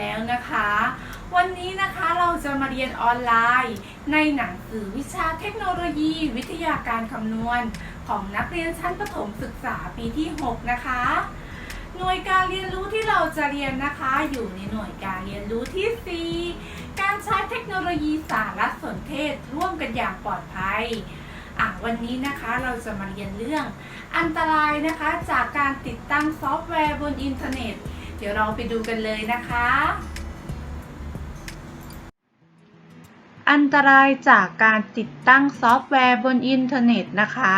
แล้วนะคะ วันนี้นะคะเราจะมาเรียนออนไลน์ ในหนังสือวิชาเทคโนโลยี วิทยาการคำนวณ ของนักเรียนชั้นประถมศึกษาปีที่ 6 นะคะ หน่วยการเรียนรู้ที่เราจะเรียนนะคะ อยู่ในหน่วยการเรียนรู้ที่ 4 การใช้เทคโนโลยีสารสนเทศ ร่วมกันอย่างปลอดภัยอะวันนี้นะคะเราจะมาเรียนเรื่อง อันตรายนะคะจากการติดตั้งซอฟต์แวร์บนอินเทอร์เน็ต เดี๋ยวเราไปดูกันเลยนะคะ อันตรายจากการติดตั้งซอฟต์แวร์บนอินเทอร์เน็ตนะคะ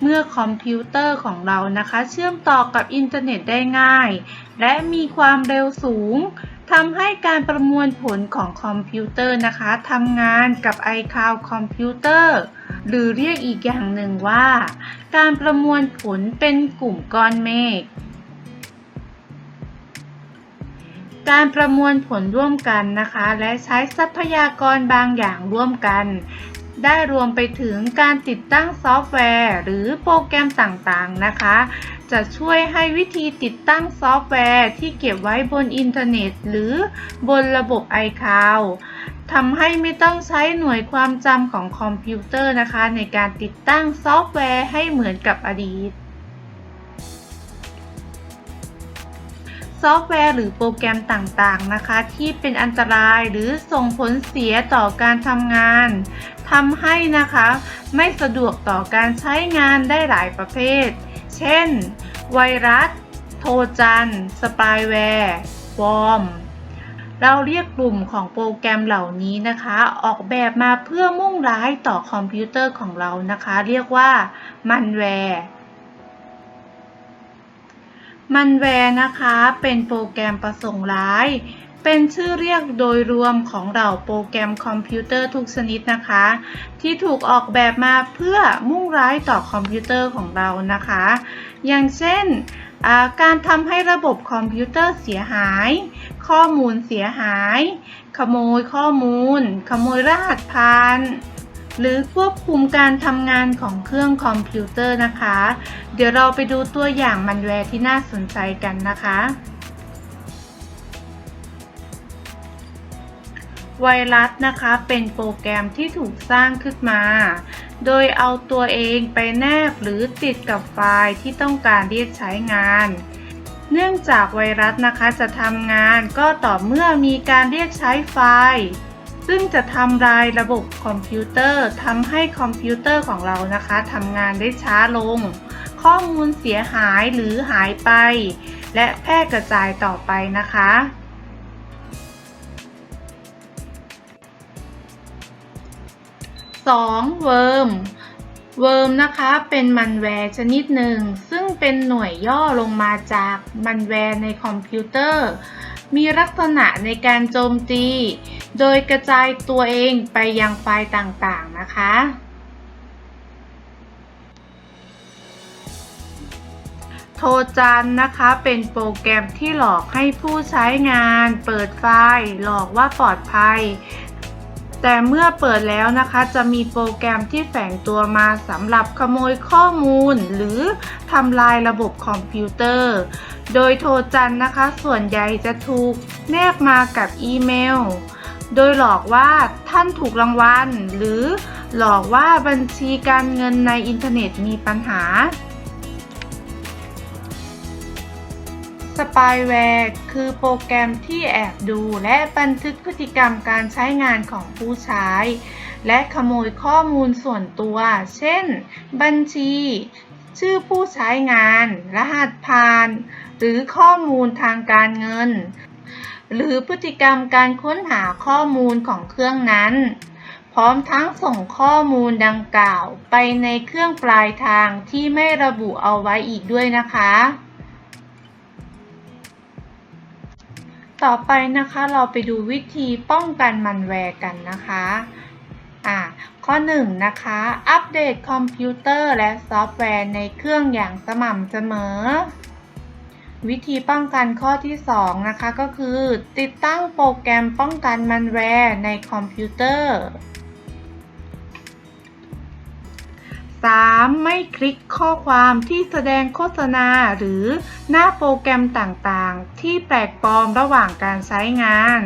เมื่อคอมพิวเตอร์ของเรานะคะ เชื่อมต่อกับอินเทอร์เน็ตได้ง่าย และมีความเร็วสูงทำให้การประมวลผลของคอมพิวเตอร์นะคะทำงานกับ iCloud คอมพิวเตอร์หรือเรียกอีกอย่างหนึ่งว่า การประมวลผลเป็นกลุ่มก้อนเมฆ การประมวลผลร่วมกันนะคะ และใช้ทรัพยากรบางอย่างร่วมกัน ได้รวมไปถึงการติดตั้งซอฟต์แวร์ หรือโปรแกรมต่างๆนะคะ จะช่วยให้วิธีติดตั้งซอฟต์แวร์ที่เก็บไว้บนอินเทอร์เน็ต หรือบนระบบ iCloud ทำให้ไม่ต้องใช้หน่วยความจำของคอมพิวเตอร์นะคะ ในการติดตั้งซอฟต์แวร์ให้เหมือนกับอดีต ซอฟต์แวร์หรือโปรแกรมต่างๆนะคะ ที่เป็นอันตรายหรือส่งผลเสียต่อการทำงานทำให้นะคะไม่สะดวกต่อการใช้งานได้หลายประเภท เช่น ไวรัส โทรจันสปายแวร์วอมเราเรียกกลุ่มของโปรแกรมเหล่านี้นะคะ ออกแบบมาเพื่อมุ่งร้ายต่อคอมพิวเตอร์ของเรานะคะ เรียกว่ามันแวร์ มันแวร์นะคะ เป็นโปรแกรมประสงค์ร้าย เป็นชื่อเรียกโดยรวมของเหล่าโปรแกรมคอมพิวเตอร์ทุกชนิดนะคะ ที่ถูกออกแบบมาเพื่อมุ่งร้ายต่อคอมพิวเตอร์ของเรานะคะ อย่างเช่นการทำให้ระบบคอมพิวเตอร์เสียหาย ข้อมูลเสียหาย ขโมยข้อมูล ขโมยรหัสผ่าน หรือควบคุมการทำงานของเครื่องคอมพิวเตอร์นะคะ เดี๋ยวเราไปดูตัวอย่างมันแวร์ที่น่าสนใจกันนะคะ ไวรัสนะคะเป็นโปรแกรมที่ถูกสร้างขึ้นมา โดยเอาตัวเองไปแนบหรือติดกับไฟล์ที่ต้องการเรียกใช้งานเนื่องจากไวรัสนะคะจะทำงานก็ต่อเมื่อมีการเรียกใช้ไฟล์ ซึ่งจะทำลายระบบคอมพิวเตอร์ทำให้คอมพิวเตอร์ของเรานะคะทำงานได้ช้าลง ข้อมูลเสียหายหรือหายไป และแพร่กระจายต่อไปนะคะ 2. เวิร์มเวิร์มนะคะเป็นมันแวร์ชนิดหนึ่ง ซึ่งเป็นหน่วยย่อลงมาจากมันแวร์ในคอมพิวเตอร์ มีลักษณะในการโจมตี โดยกระจายตัวเองไปยังไฟล์ต่างๆ นะคะ โทรจันนะคะเป็นโปรแกรมที่หลอกให้ผู้ใช้งาน เปิดไฟล์ หลอกว่าปลอดภัย แต่เมื่อเปิดแล้วนะคะจะมีโปรแกรมที่แฝงตัวมาสำหรับขโมยข้อมูล หรือทำลายระบบคอมพิวเตอร์ โดยโทรจันนะคะ ส่วนใหญ่จะถูกแนบมากับอีเมล โดยหลอกว่าท่านถูกรางวัล หรือหลอกว่าบัญชีการเงินในอินเทอร์เน็ตมีปัญหา สปายแวร์คือโปรแกรมที่แอบดูและบันทึกพฤติกรรมการใช้งานของผู้ใช้ และขโมยข้อมูลส่วนตัว เช่น บัญชี ชื่อผู้ใช้งาน รหัสผ่าน หรือข้อมูลทางการเงิน หรือพฤติกรรมการค้นหาข้อมูลของเครื่องนั้น พร้อมทั้งส่งข้อมูลดังกล่าวไปในเครื่องปลายทางที่ไม่ระบุเอาไว้อีกด้วยนะคะ ต่อไปนะคะเราไปดูวิธีป้องกันมันแวร์กันนะคะอ่าข้อ1นนะคะ อัปเดตคอมพิวเตอร์และซอฟต์แวร์ในเครื่องอย่างสม่ำเสมอ วิธีป้องกันข้อที่ 2 นะคะก็คือ ติดตั้งโปรแกรมป้องกันมันแวร์ในคอมพิวเตอร์ 3. ไม่คลิกข้อความที่แสดงโฆษณาหรือหน้าโปรแกรมต่างๆ ที่แปลกปลอมระหว่างการใช้งาน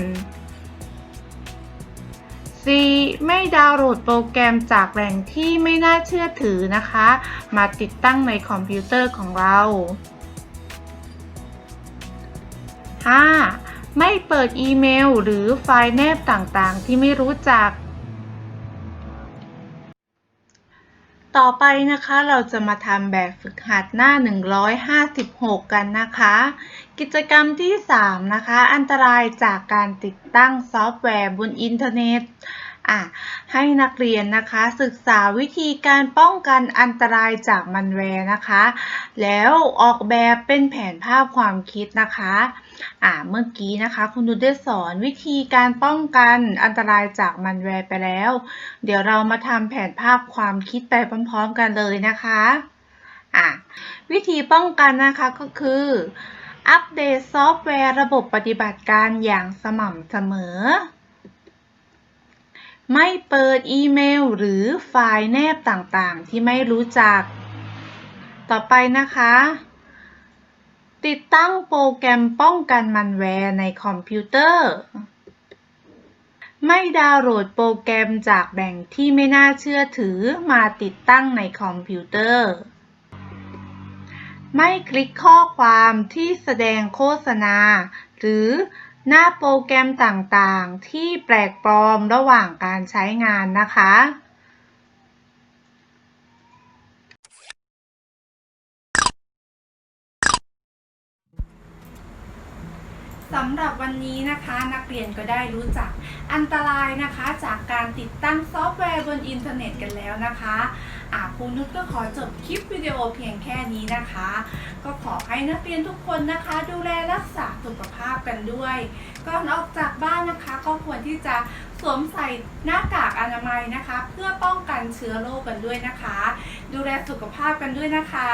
4. ไม่ดาวน์โหลดโปรแกรมจากแหล่งที่ไม่น่าเชื่อถือนะคะ มาติดตั้งในคอมพิวเตอร์ของเรา 5. ไม่เปิดอีเมลหรือไฟล์แนบต่างๆ ที่ไม่รู้จัก ต่อไปนะคะเราจะมาทำแบบฝึกหัดหน้า 156 กันนะคะ กิจกรรมที่ 3 นะคะ อันตรายจากการติดตั้งซอฟต์แวร์บนอินเทอร์เน็ต อะให้นักเรียนนะคะศึกษาวิธีการป้องกันอันตรายจากมันแวร์นะคะ แล้วออกแบบเป็นแผนภาพความคิดนะคะอ่าเมื่อกี้นะคะ คุณดูได้สอนวิธีการป้องกันอันตรายจากมันแวร์ไปแล้ว เดี๋ยวเรามาทำแผนภาพความคิดไปพร้อมๆกันเลยนะคะอะวิธีป้องกันนะคะก็คืออัปเดตซอฟต์แวร์ระบบปฏิบัติการอย่างสม่ำเสมอ ไม่เปิดอีเมลหรือไฟล์แนบต่างๆ ที่ไม่รู้จัก ต่อไปนะคะ ติดตั้งโปรแกรมป้องกันมันแวร์ในคอมพิวเตอร์ ไม่ดาวน์โหลดโปรแกรมจากแหล่งที่ไม่น่าเชื่อถือมาติดตั้งในคอมพิวเตอร์ ไม่คลิกข้อความที่แสดงโฆษณา หรือ หน้าโปรแกรมต่างๆ ที่แปลกปลอมระหว่างการใช้งานนะคะ สำหรับวันนี้นะคะนักเรียนก็ได้รู้จักอันตรายนะคะจากการติดตั้งซอฟต์แวร์บนอินเทอร์เน็ตกันแล้วนะคะอาครูนุชก็ขอจบคลิปวิดีโอเพียงแค่นี้นะคะ ก็ขอให้นักเรียนทุกคนนะคะ ดูแลรักษา กันด้วยก่อนออกจากบ้านนะคะ ก็ควรที่จะสวมใส่หน้ากากอนามัยนะคะ เพื่อป้องกันเชื้อโรคกันด้วยนะคะ ดูแลสุขภาพกันด้วยนะคะ